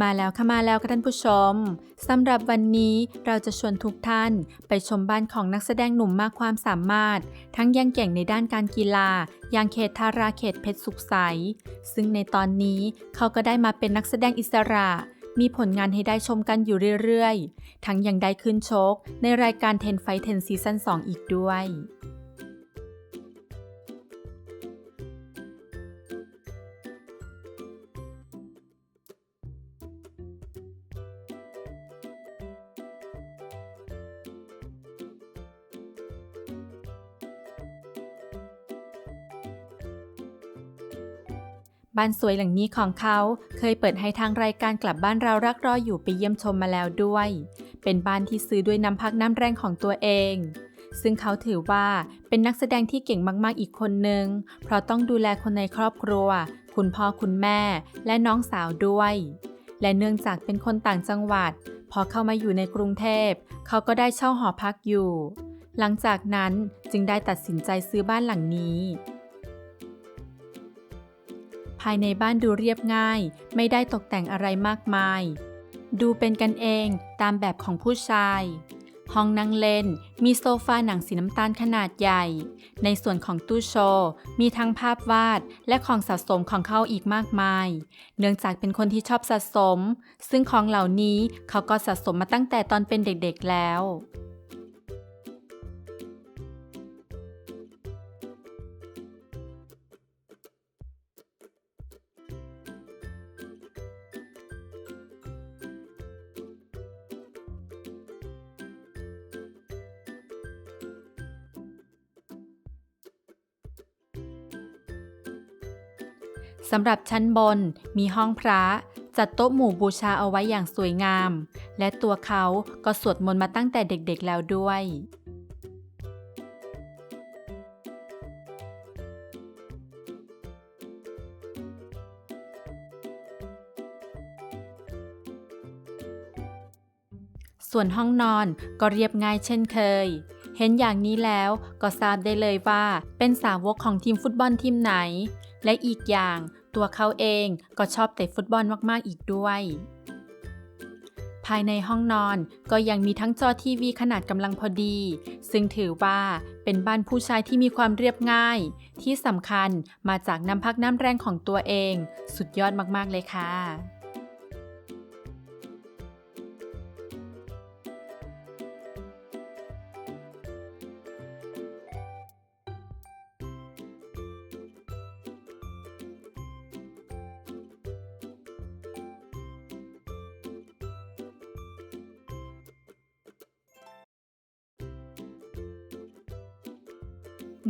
มาแล้วค่ะมาแล้วค่ะท่านผู้ชมสำหรับวันนี้เราจะชวนทุกท่านไปชมบ้านของนักแสดงหนุ่มมากความสามารถ ทั้งยังเก่งในด้านการกีฬาอย่างเขตทาราเขตเพชรสุขใส ซึ่งในตอนนี้เขาก็ได้มาเป็นนักแสดงอิสระ มีผลงานให้ได้ชมกันอยู่เรื่อยๆ ทั้งยังได้ขึ้นชกในรายการ10 Fight 10 Season 2 อีกด้วย บ้านสวยหลังนี้ของเขาเคยเปิดให้ทางรายการกลับบ้านเรารักรออยู่ไปเยี่ยมชมมาแล้วด้วย เป็นบ้านที่ซื้อด้วยน้ำพักน้ำแรงของตัวเอง ซึ่งเขาถือว่าเป็นนักแสดงที่เก่งมากๆอีกคนนึง เพราะต้องดูแลคนในครอบครัว คุณพ่อคุณแม่ และน้องสาวด้วย และเนื่องจากเป็นคนต่างจังหวัด พอเข้ามาอยู่ในกรุงเทพ เขาก็ได้เช่าหอพักอยู่ หลังจากนั้นจึงได้ตัดสินใจซื้อบ้านหลังนี้ ภายในบ้านดูเรียบง่าย ไม่ได้ตกแต่งอะไรมากมาย ดูเป็นกันเองตามแบบของผู้ชาย ห้องนั่งเล่น มีโซฟาหนังสีน้ำตาลขนาดใหญ่ ในส่วนของตู้โชว์ มีทั้งภาพวาดและของสะสมของเขาอีกมากมาย เนื่องจากเป็นคนที่ชอบสะสม ซึ่งของเหล่านี้เขาก็สะสมมาตั้งแต่ตอนเป็นเด็กๆแล้ว สำหรับชั้นบนมีห้องพระ จัดโต๊ะหมู่บูชาเอาไว้อย่างสวยงาม และตัวเขาก็สวดมนต์มาตั้งแต่เด็กๆแล้วด้วย ส่วนห้องนอนก็เรียบง่ายเช่นเคย ห็นอย่างนี้แล้วก็ทราบได้เลยว่าเป็นสาวกของทีมฟุตบอลทีมไหน และอีกอย่างตัวเขาเองก็ชอบเตะฟุตบอลมากๆอีกด้วย ภายในห้องนอนก็ยังมีทั้งจอทีวีขนาดกำลังพอดี ซึ่งถือว่าเป็นบ้านผู้ชายที่มีความเรียบง่าย ที่สำคัญมาจากน้ำพักน้ำแรงของตัวเอง สุดยอดมากๆเลยค่ะ